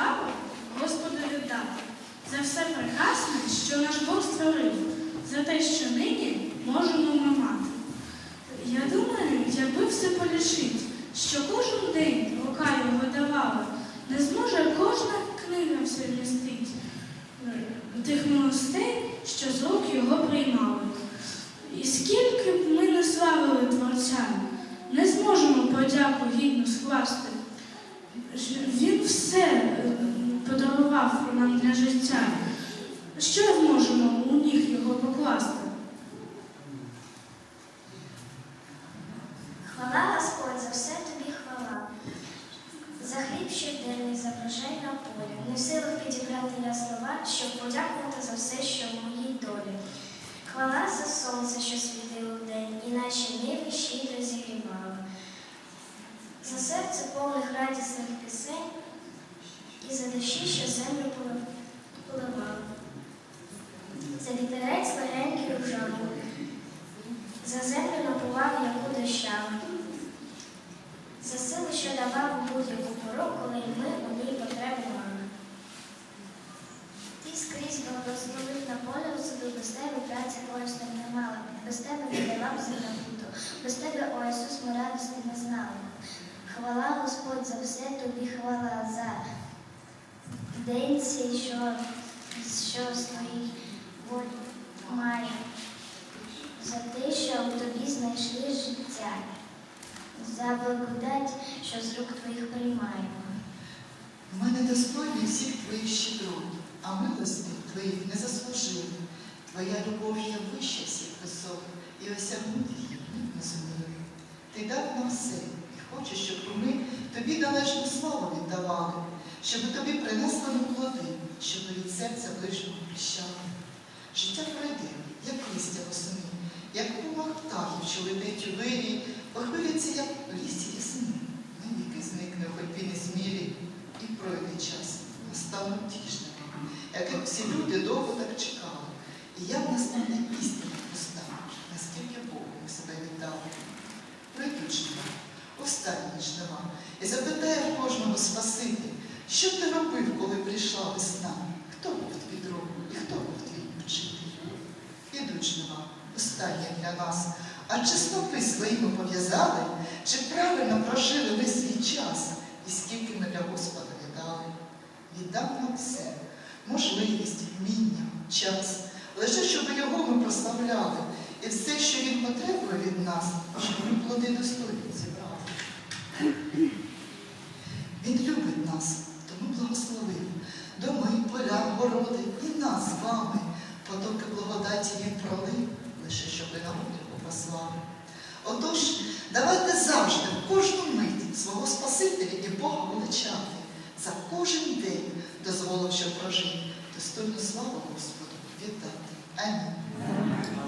славу Господу віддати за все прекрасне, що наш Бог створив, за те, що нині можемо ми мати. Я думаю, якби все полічить, що кожен день рука його давала, не зможе кожна книга все вмістить е, тих милостей, що з рук його приймали. І скільки б ми не славили Творця, не зможемо подяку гідно скласти. Він все е, подарував нам для життя. Що зможемо у ніг його покласти? Хвала Господь, за все тобі хвала. За хліб щоденний, за врожай на полі. Не в силах підібрати я слова, щоб подякувати за все, що в моїй долі. Хвала за сонце, що світило вдень, і наші ниви щедро зігрівало. За серце повних радісних пісень, і за дощі, що землю полив- поливали. За вітерець легенький ружаний, за землю напував, яку дощами. За силу, що давав будь-яку пору, коли ми у ній потребу мали. Ти скрізь благословив на поле у саду, без тебе праці корисно не мала, без тебе не б земля без тебе, о Ісус, ми радості не знали. Хвала Господь за все, тобі хвала за день цей, що, що своїй волі має за те, що в тобі знайшли життя, за благодать, що з рук твоїх приймаємо. Ми недостойні всіх твоїх щедрот, а милості твоїх не заслужили. Твоя любов є вища всіх висот, і осягнути її не зуміли. Ти дав нам все і хочеш, щоб належну славу віддавали, щоб тобі принесли ми плоди, щоб ми від серця ближнього прищали. Життя пройде, як листя восени, як пумах птахів, що летить у вирі, похвиляться, як в лісі ясни. Навіки зникне хоч він і смілі, і пройде час, настануть тішними, яких всі люди довго так чекали. І як настане істина проста, наскільки Богу ми себе віддали. Прийдуть жнива, останні жнива, і запитає кожного Спаситель, що ти робив, коли прийшла весна? Хто був твій друг і хто був твій учитель? Ідуть жнива, останні для нас. А чи снопи своїми пов'язали, чи правильно прожили ви свій час, і скільки ми для Господа віддали? Віддав нам все, можливість, вміння, час, лише щоб його ми прославляли, і все, що він потребує від нас, щоб ми плоди достойні. Він любить нас, тому благословив. Доми, поля, городи і нас з вами. Потоки благодаті він пролив, лише щоб народ його послав. Отож, давайте завжди, в кожну мить свого Спасителя і Бога величати. За кожен день дозволив, щоб прожити, достойну славу Господу віддати. Амінь.